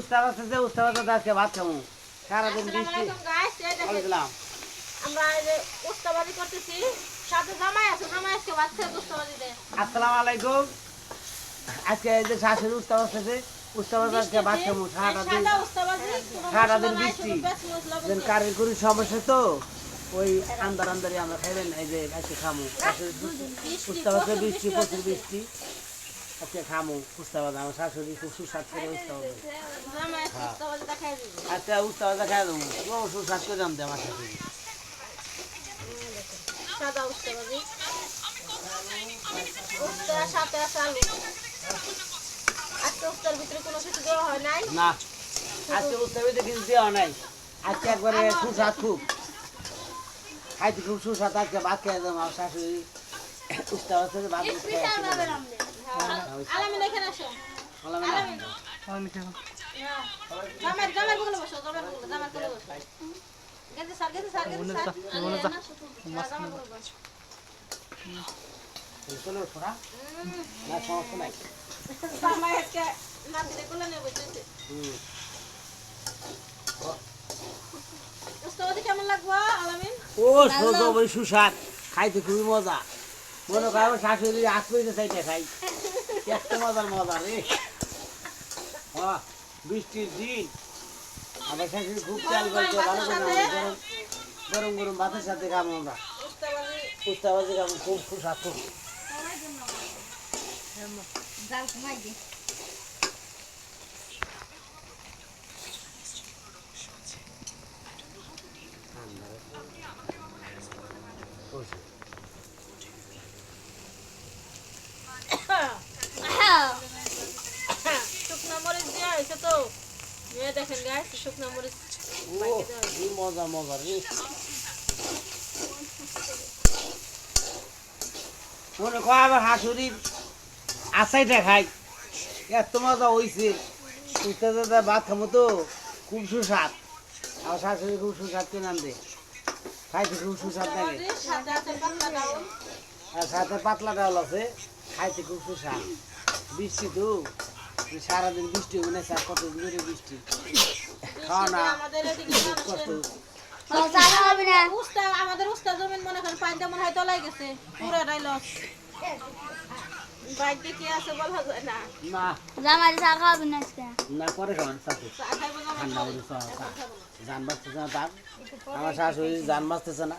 উস্তাদ আছে যে উস্তাদ আছে আজকে ভাত খাব সারাদিন বৃষ্টি। আমরা করতেছি সাথে জামাই আছে জামাই আজকে আসসালামু আলাইকুম। আজকে এই যে শাশুড়ি উস্তাদ আছে আজকে ভাত খাব সারাদিন সাদা উস্তাবাজি কোনো সারাদিন বৃষ্টি। কারিগরি সমস্যা তো? ওই আন্দার আন্দারি আমরা খাইবেন এই যে আজকে খামু। বৃষ্টি, উস্তাদ আছে প্রচুর বৃষ্টি প্রচুর বৃষ্টি। আজকে খামু উস্তাদ আমার শাশুড়ি খুব সুস্বাদ করে উস্তাদ জামাই আজকে আচ্ছা উস্তাদ খাই দেবো। ও সুস্বাদ করে জানতে আমার শাশুড়ি। সাদা উস্তাবাজি উস্তা সাথে আছে আলু। আজকে উস্তার ভিতরে কোনো কিছু দেওয়া হয় নাই? না আজকে উস্তাবিতে কিছু দেওয়া নাই। আজকে একবারে সুস্বাদ খুব। খাইতে খুব সুস্বাদ আজকে ভাত খেয়ে দেবো আমার শাশুড়ি। ভাত খেয়ে হ্যাঁ। আলামিন এখানে আসো। বললাম আলামিন। হ্যাঁ। জামাই জামাই বগলে বসো জামাই বগলে জামাই বগলে বসো। গেছে স্যার গেছে স্যার গেছে স্যার। জামাই বগলে বসো চলো শোনা না সমস্যা নাই জামাই আজকে নাতিরে কোলে নিয়ে বসেছে। হুম। উস্তাবাজি কেমন লাগবো আলামিন? ও সুস্বাদ খাইতে খুবই মজা। মনে করো আমার শাশুড়ি আজ পর্যন্ত চাইতে খাই। এত মজার মজা রে বৃষ্টির দিন। আমার শাশুড়ি খুব চাল করছে ভালো করে গরম গরম গরম ভাতের সাথে খাব আমরা। উস্তাবাজি উস্তাবাজি খাব, খুব সুস্বাদ খুব। শুকনো হয়েছে তো। এই দেখেন গাছ শুকনো মরিচ মজা মজা রে। মনে কর আমার হাসুরির আশাইটা খাই। এত মজা হইছে। উঠতে যেতে ভাত খাব তো খুব সুস্বাদ। আমার শাশুড়ি খুব সুস্বাদ কিনে আনবে। খাইতে খুব সুস্বাদ লাগে। আর সাথে পাতলা ডাল আছে। খাইতে খুব সুস্বাদ। বৃষ্টি তো। সারাদিন বৃষ্টি হবে না স্যার কত জোরে বৃষ্টি? খাওয়া না। আমাদের কষ্ট উস্তা আমাদের উস্তা জমিন মনে করেন পানিটা মনে হয় তলায় গেছে পুরোটাই লস বাইক কি আছে বলা যায় না। না। জামাই চা খাবি না আজকে? না করে খাবেন চা খাইবো ঠান্ডা পরে। চা চা। এখন খাব না। জান বাঁচতেছে না তার আমার শাশুড়ি জান বাঁচতেছে না।